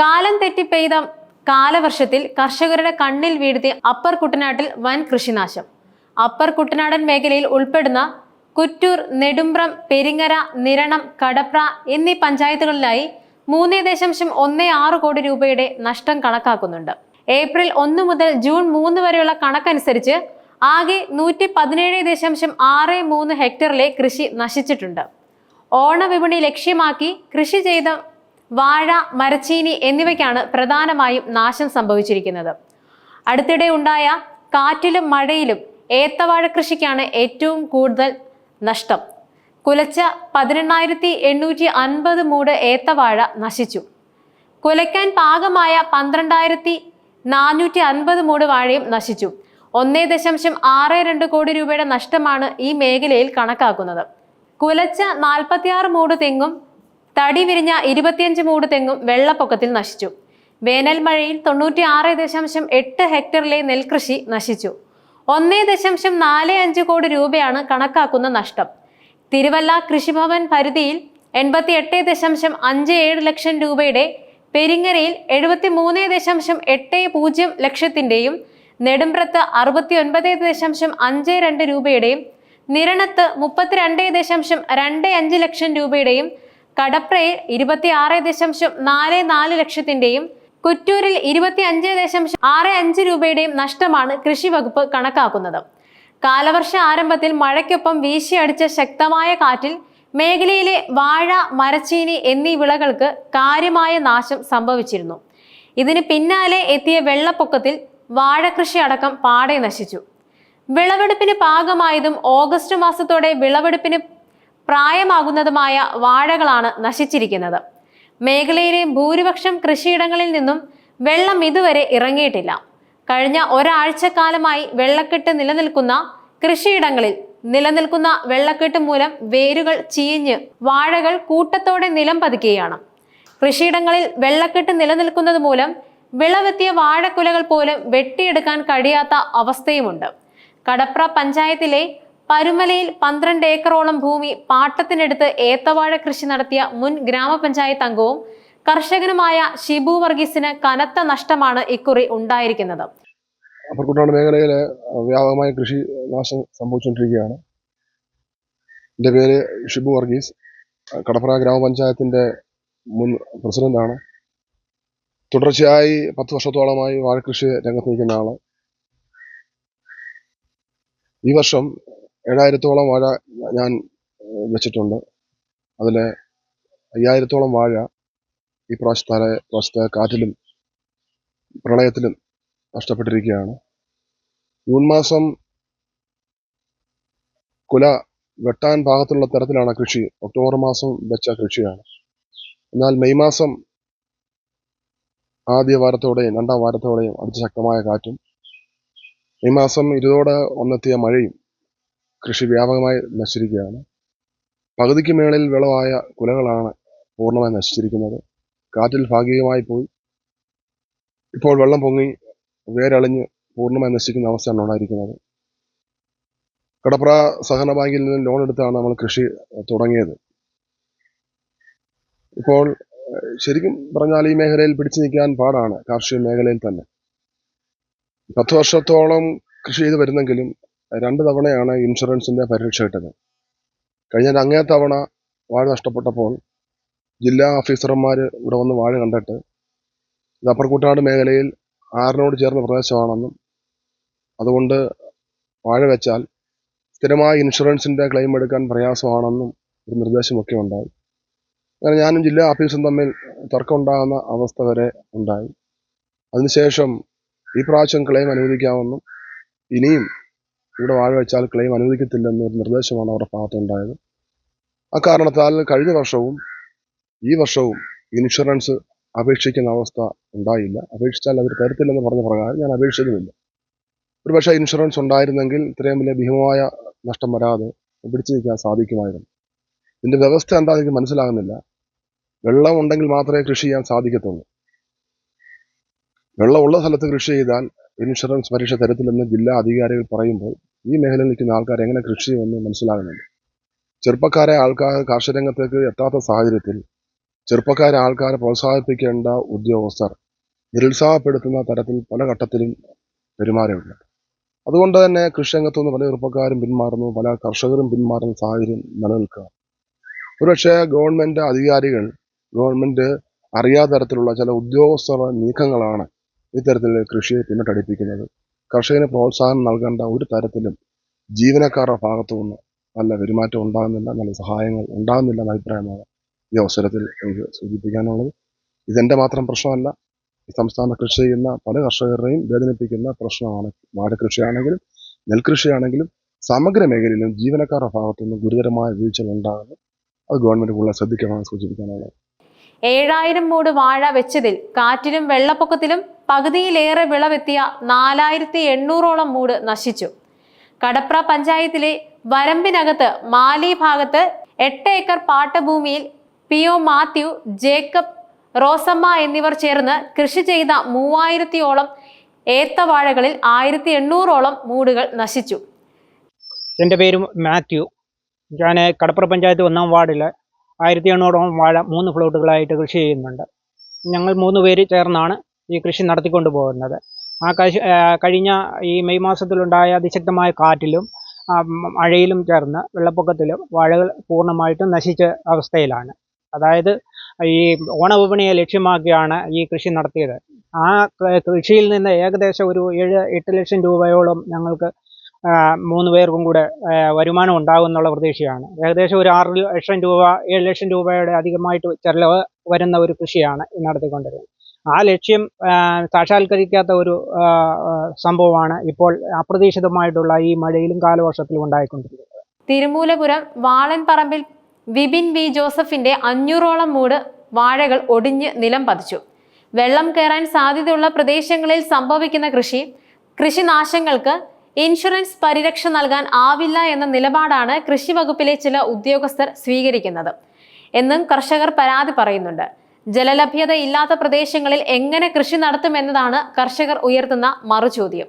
കാലം തെറ്റി പെയ്ത കാലവർഷത്തിൽ കർഷകരുടെ കണ്ണിൽ വീഴ്ത്തി അപ്പർ കുട്ടനാട്ടിൽ വൻ കൃഷിനാശം. അപ്പർ കുട്ടനാടൻ മേഖലയിൽ ഉൾപ്പെടുന്ന കുറ്റൂർ നെടുമ്പ്രം പെരിങ്ങര നിരണം കടപ്ര എന്നീ പഞ്ചായത്തുകളിലായി മൂന്ന് ദശാംശം ഒന്ന് ആറ് കോടി രൂപയുടെ നഷ്ടം കണക്കാക്കുന്നുണ്ട്. ഏപ്രിൽ ഒന്ന് മുതൽ ജൂൺ മൂന്ന് വരെയുള്ള കണക്കനുസരിച്ച് ആകെ നൂറ്റി പതിനേഴ് ദശാംശം ആറ് മൂന്ന് ഹെക്ടറിലെ കൃഷി നശിച്ചിട്ടുണ്ട്. ഓണവിപണി ലക്ഷ്യമാക്കി കൃഷി ചെയ്ത വാഴ മരച്ചീനി എന്നിവയ്ക്കാണ് പ്രധാനമായും നാശം സംഭവിച്ചിരിക്കുന്നത്. അടുത്തിടെ ഉണ്ടായ കാറ്റിലും മഴയിലും ഏത്തവാഴ കൃഷിക്കാണ് ഏറ്റവും കൂടുതൽ നഷ്ടം. കുലച്ച പതിനെണ്ണായിരത്തി എണ്ണൂറ്റി അൻപത് മൂട് ഏത്തവാഴ നശിച്ചു. കുലയ്ക്കാൻ പാകമായ പന്ത്രണ്ടായിരത്തി നാനൂറ്റി അൻപത് മൂട് വാഴയും നശിച്ചു. ഒന്നേ ദശാംശം ആറ് രണ്ട് കോടി രൂപയുടെ നഷ്ടമാണ് ഈ മേഖലയിൽ കണക്കാക്കുന്നത്. കുലച്ച നാൽപ്പത്തിയാറ് മൂട് തെങ്ങും തടി വിരിഞ്ഞ ഇരുപത്തിയഞ്ച് മൂട് തെങ്ങും വെള്ളപ്പൊക്കത്തിൽ നശിച്ചു. വേനൽ മഴയിൽ തൊണ്ണൂറ്റി ആറ് ദശാംശം എട്ട് ഹെക്ടറിലെ നെൽകൃഷി നശിച്ചു. ഒന്നേ ദശാംശം നാല് അഞ്ച് കോടി രൂപയാണ് കണക്കാക്കുന്ന നഷ്ടം. തിരുവല്ല കൃഷിഭവൻ പരിധിയിൽ എൺപത്തി എട്ട് ദശാംശം അഞ്ച് ഏഴ് ലക്ഷം രൂപയുടെ പെരിങ്ങരയിൽ എഴുപത്തി മൂന്ന് ദശാംശം എട്ട് പൂജ്യം ലക്ഷത്തിന്റെയും നെടുമ്പ്രത്ത് അറുപത്തി ഒൻപത് ദശാംശം അഞ്ച് രണ്ട് രൂപയുടെയും നിരണത്ത് മുപ്പത്തിരണ്ട് ദശാംശം രണ്ട് അഞ്ച് ലക്ഷം രൂപയുടെയും കടപ്രയിൽ ഇരുപത്തി ആറ് ദശാംശം നാല് നാല് ലക്ഷത്തിന്റെയും കുറ്റൂരിൽ ഇരുപത്തി അഞ്ച് ദശാംശം ആറ് അഞ്ച് രൂപയുടെയും നഷ്ടമാണ് കൃഷി വകുപ്പ് കണക്കാക്കുന്നത്. കാലവർഷ ആരംഭത്തിൽ മഴയ്ക്കൊപ്പം വീശിയടിച്ച ശക്തമായ കാറ്റിൽ മേഖലയിലെ വാഴ മരച്ചീനി എന്നീ വിളകൾക്ക് കാര്യമായ നാശം സംഭവിച്ചിരുന്നു. ഇതിന് പിന്നാലെ എത്തിയ വെള്ളപ്പൊക്കത്തിൽ വാഴകൃഷി അടക്കം പാടെ നശിച്ചു. വിളവെടുപ്പിന് പാകമായതും ഓഗസ്റ്റ് മാസത്തോടെ വിളവെടുപ്പിന് പ്രായമാകുന്നതുമായ വാഴകളാണ് നശിച്ചിരിക്കുന്നത്. മേഖലയിലെ ഭൂരിപക്ഷം കൃഷിയിടങ്ങളിൽ നിന്നും വെള്ളം ഇതുവരെ ഇറങ്ങിയിട്ടില്ല. കഴിഞ്ഞ ഒരാഴ്ചക്കാലമായി വെള്ളക്കെട്ട് നിലനിൽക്കുന്ന കൃഷിയിടങ്ങളിൽ നിലനിൽക്കുന്ന വെള്ളക്കെട്ട് മൂലം വേരുകൾ ചീഞ്ഞ് വാഴകൾ കൂട്ടത്തോടെ നിലം പതിക്കുകയാണ്. കൃഷിയിടങ്ങളിൽ വെള്ളക്കെട്ട് നിലനിൽക്കുന്നത് മൂലം വിളവെത്തിയ വാഴക്കുലകൾ പോലും വെട്ടിയെടുക്കാൻ കഴിയാത്ത അവസ്ഥയുമുണ്ട്. കടപ്ര പഞ്ചായത്തിലെ പരുമലയിൽ പന്ത്രണ്ട് ഏക്കറോളം ഭൂമി പാട്ടത്തിനെടുത്ത് ഏത്തവാഴ കൃഷി നടത്തിയ മുൻ ഗ്രാമപഞ്ചായത്ത് അംഗവും കർഷകനുമായ ഷിബു വർഗീസിന് കനത്ത നഷ്ടമാണ് ഇക്കുറി ഉണ്ടായിരിക്കുന്നത്. അപ്പർക്കുട്ടനാട് മേഖലയിൽ വ്യാപകമായ കൃഷി നാശം സംഭവിച്ചുകൊണ്ടിരിക്കുകയാണ്. എന്റെ പേര് ഷിബു വർഗീസ്. കടപ്പുറ ഗ്രാമപഞ്ചായത്തിന്റെ മുൻ പ്രസിഡന്റാണ്. തുടർച്ചയായി പത്ത് വർഷത്തോളമായി വാഴക്കൃഷി രംഗത്ത് നിൽക്കുന്ന ആൾ. ഈ വർഷം ഏഴായിരത്തോളം വാഴ ഞാൻ വെച്ചിട്ടുണ്ട്. അതിൽ അയ്യായിരത്തോളം വാഴ ഈ പ്രാവശ്യത്തെ പ്രാവശ്യത്തെ കാറ്റിലും പ്രളയത്തിലും നഷ്ടപ്പെട്ടിരിക്കുകയാണ്. ജൂൺ മാസം കുല വെട്ടാൻ പാകത്തുള്ള തരത്തിലാണ് കൃഷി. ഒക്ടോബർ മാസം വെച്ച കൃഷിയാണ്. എന്നാൽ മെയ് മാസം ആദ്യ വാരത്തോടെയും രണ്ടാം വാരത്തോടെയും അതിശക്തമായ കാറ്റും മെയ് മാസം ഇരുതോടെ ഒന്നെത്തിയ മഴയും കൃഷി വ്യാപകമായി നശിച്ചിരിക്കുകയാണ്. പകുതിക്ക് മേളിൽ വിളവായ കുലകളാണ് പൂർണമായി നശിച്ചിരിക്കുന്നത്. കാറ്റിൽ ഭാഗികമായി പോയി. ഇപ്പോൾ വെള്ളം പൊങ്ങി വേരളിഞ്ഞ് പൂർണമായി നശിക്കുന്ന അവസ്ഥയാണ് ഉണ്ടായിരിക്കുന്നത്. കടപ്ര സഹകരണ ബാങ്കിൽ നിന്ന് ലോൺ എടുത്താണ് നമ്മൾ കൃഷി തുടങ്ങിയത്. ഇപ്പോൾ ശരിക്കും പറഞ്ഞാൽ ഈ മേഖലയിൽ പിടിച്ചു നിൽക്കാൻ പാടാണ് കാർഷിക മേഖലയിൽ തന്നെ. പത്ത് വർഷത്തോളം കൃഷി ചെയ്ത് വരുന്നെങ്കിലും രണ്ട് തവണയാണ് ഇൻഷുറൻസിന്റെ പരിരക്ഷ കിട്ടുന്നത്. കഴിഞ്ഞ അങ്ങേ തവണ വാഴ നഷ്ടപ്പെട്ടപ്പോൾ ജില്ലാ ഓഫീസർമാർ ഇവിടെ വന്ന് വാഴ കണ്ടിട്ട് ഇത് അപ്പർക്കുട്ടാട് മേഖലയിൽ ആറിനോട് ചേർന്ന പ്രദേശമാണെന്നും അതുകൊണ്ട് വാഴ വെച്ചാൽ സ്ഥിരമായ ഇൻഷുറൻസിന്റെ ക്ലെയിം എടുക്കാൻ പ്രയാസമാണെന്നും ഒരു നിർദ്ദേശമൊക്കെ ഉണ്ടായി. അങ്ങനെ ഞാനും ജില്ലാ ഓഫീസും തമ്മിൽ തർക്കം ഉണ്ടാകുന്ന അവസ്ഥ വരെ ഉണ്ടായി. അതിനുശേഷം ഈ പ്രാവശ്യം ക്ലെയിം അനുവദിക്കാമെന്നും ഇനിയും ഇവിടെ വാഴ വെച്ചാൽ ക്ലെയിം അനുവദിക്കത്തില്ലെന്നൊരു നിർദ്ദേശമാണ് അവരുടെ ഭാഗത്തുണ്ടായത്. കാരണത്താൽ കഴിഞ്ഞ വർഷവും ഈ വർഷവും ഇൻഷുറൻസ് അപേക്ഷിക്കുന്ന അവസ്ഥ ഉണ്ടായില്ല. അപേക്ഷിച്ചാൽ അവർ തരത്തില്ലെന്ന് പറഞ്ഞ പ്രകാരം ഞാൻ അപേക്ഷിച്ചതുമില്ല ഒരുപക്ഷെ ഇൻഷുറൻസ് ഉണ്ടായിരുന്നെങ്കിൽ ഇത്രയും വലിയ ഭീമമായ നഷ്ടം വരാതെ പിടിച്ചു നിൽക്കാൻ സാധിക്കുമായിരുന്നു. ഇതിന്റെ വ്യവസ്ഥ എന്താണെന്ന് എനിക്ക് മനസ്സിലാകുന്നില്ല. വെള്ളം ഉണ്ടെങ്കിൽ മാത്രമേ കൃഷി ചെയ്യാൻ സാധിക്കത്തുള്ളൂ. വെള്ളമുള്ള സ്ഥലത്ത് കൃഷി ചെയ്താൽ ഇൻഷുറൻസ് പരീക്ഷ തരത്തിലെന്ന് ജില്ലാ അധികാരികൾ പറയുമ്പോൾ ഈ മേഖലയിൽ നിൽക്കുന്ന ആൾക്കാർ എങ്ങനെ കൃഷി ചെയ്യുമെന്ന് മനസ്സിലാകുന്നുണ്ട്. ചെറുപ്പക്കാരെ ആൾക്കാർ കാർഷിക രംഗത്തേക്ക് എത്താത്ത സാഹചര്യത്തിൽ ചെറുപ്പക്കാരെ ആൾക്കാരെ പ്രോത്സാഹിപ്പിക്കേണ്ട ഉദ്യോഗസ്ഥർ നിരുത്സാഹപ്പെടുത്തുന്ന തരത്തിൽ പല ഘട്ടത്തിലും പെരുമാറിയുണ്ട് അതുകൊണ്ട് തന്നെ കൃഷി രംഗത്തുനിന്ന് പല ചെറുപ്പക്കാരും പിന്മാറുന്നു പല കർഷകരും പിന്മാറുന്ന സാഹചര്യം നിലനിൽക്കുക. ഒരുപക്ഷെ ഗവൺമെന്റ് അധികാരികൾ ഗവൺമെന്റ് അറിയാത്ത തരത്തിലുള്ള ചില ഉദ്യോഗസ്ഥരുടെ നീക്കങ്ങളാണ് ഇത്തരത്തിൽ കൃഷിയെ പിന്നിട്ടടിപ്പിക്കുന്നത്. കർഷകന് പ്രോത്സാഹനം നൽകേണ്ട ഒരു തരത്തിലും ജീവനക്കാരുടെ ഭാഗത്തു നിന്ന് നല്ല പെരുമാറ്റം ഉണ്ടാകുന്നില്ല നല്ല സഹായങ്ങൾ ഉണ്ടാകുന്നില്ല എന്ന അഭിപ്രായമാണ് ഈ അവസരത്തിൽ എനിക്ക് സൂചിപ്പിക്കാനുള്ളത്. ഇതെന്റെ മാത്രം പ്രശ്നമല്ല ഈ സംസ്ഥാന കൃഷി ചെയ്യുന്ന പല കർഷകരുടെയും വേദനിപ്പിക്കുന്ന പ്രശ്നമാണ് വാഴകൃഷിയാണെങ്കിലും നെൽകൃഷിയാണെങ്കിലും സമഗ്ര മേഖലയിലും ജീവനക്കാരുടെ ഭാഗത്തു നിന്ന് ഗുരുതരമായ വീഴ്ചകൾ ഉണ്ടാകുന്നു. അത് ഗവൺമെന്റ് കൂടുതൽ ശ്രദ്ധിക്കണമെന്ന് സൂചിപ്പിക്കാനുള്ളത്. ഏഴായിരം മൂട് വാഴ വെച്ചതിൽ കാറ്റിലും വെള്ളപ്പൊക്കത്തിലും പകുതിയിലേറെ വിളവെത്തിയ നാലായിരത്തി എണ്ണൂറോളം മൂട് നശിച്ചു. കടപ്ര പഞ്ചായത്തിലെ വരമ്പിനകത്ത് മാലി ഭാഗത്ത് എട്ട് ഏക്കർ പാട്ടഭൂമിയിൽ പി ഒ മാത്യു ജേക്കബ് റോസമ്മ എന്നിവർ ചേർന്ന് കൃഷി ചെയ്ത മൂവായിരത്തിയോളം ഏത്തവാഴകളിൽ ആയിരത്തി എണ്ണൂറോളം മൂടുകൾ നശിച്ചു. എന്റെ പേര് മാത്യു. ഞാൻ കടപ്ര പഞ്ചായത്ത് ഒന്നാം വാർഡിൽ ആയിരത്തി എണ്ണൂറോളം വാഴ മൂന്ന് ഫ്ലോട്ടുകളായിട്ട് കൃഷി ചെയ്യുന്നുണ്ട്. ഞങ്ങൾ മൂന്ന് പേര് ചേർന്നാണ് ഈ കൃഷി നടത്തിക്കൊണ്ട് പോകുന്നത്. ആ കശി കഴിഞ്ഞ ഈ മെയ് മാസത്തിലുണ്ടായ അതിശക്തമായ കാറ്റിലും മഴയിലും ചേർന്ന് വെള്ളപ്പൊക്കത്തിലും വാഴകൾ പൂർണമായിട്ടും നശിച്ച അവസ്ഥയിലാണ്. അതായത് ഈ ഓണവിപണിയെ ലക്ഷ്യമാക്കിയാണ് ഈ കൃഷി നടത്തിയത്. ആ കൃഷിയിൽ നിന്ന് ഏകദേശം ഒരു ഏഴ് എട്ട് ലക്ഷം രൂപയോളം ഞങ്ങൾക്ക് മൂന്ന് പേർക്കും കൂടെ വരുമാനം ഉണ്ടാകും എന്നുള്ള പ്രതീക്ഷയാണ്. ഏകദേശം ഒരു ആറ് ലക്ഷം രൂപ ഏഴ് ലക്ഷം രൂപയുടെ അധികമായിട്ട് ചെലവ് വരുന്ന ഒരു കൃഷിയാണ് നടത്തിക്കൊണ്ടിരുന്നത്. ആ ലക്ഷ്യം സാക്ഷാത്കരിക്കാത്ത ഒരു സംഭവമാണ് ഇപ്പോൾ അപ്രതീക്ഷിതമായിട്ടുള്ള ഈ മഴയിലും കാലവർഷത്തിലും ഉണ്ടായിക്കൊണ്ടിരിക്കുന്നത്. തിരുമൂലപുരം വാളൻപറമ്പിൽ വിപിൻ വി ജോസഫിന്റെ അഞ്ഞൂറോളം മൂട് വാഴകൾ ഒടിഞ്ഞ് നിലം പതിച്ചു. വെള്ളം കയറാൻ സാധ്യതയുള്ള പ്രദേശങ്ങളിൽ സംഭവിക്കുന്ന കൃഷി കൃഷിനാശങ്ങൾക്ക് ഇൻഷുറൻസ് പരിരക്ഷ നൽകാൻ ആവില്ല എന്ന നിലപാടാണ് കൃഷി വകുപ്പിലെ ചില ഉദ്യോഗസ്ഥർ സ്വീകരിക്കുന്നത്. എന്നും കർഷകർ പരാതി പറയുന്നുണ്ട്. ജലലഭ്യത ഇല്ലാത്ത പ്രദേശങ്ങളിൽ എങ്ങനെ കൃഷി നടത്തുമെന്നതാണ് കർഷകർ ഉയർത്തുന്ന മറുചോദ്യം.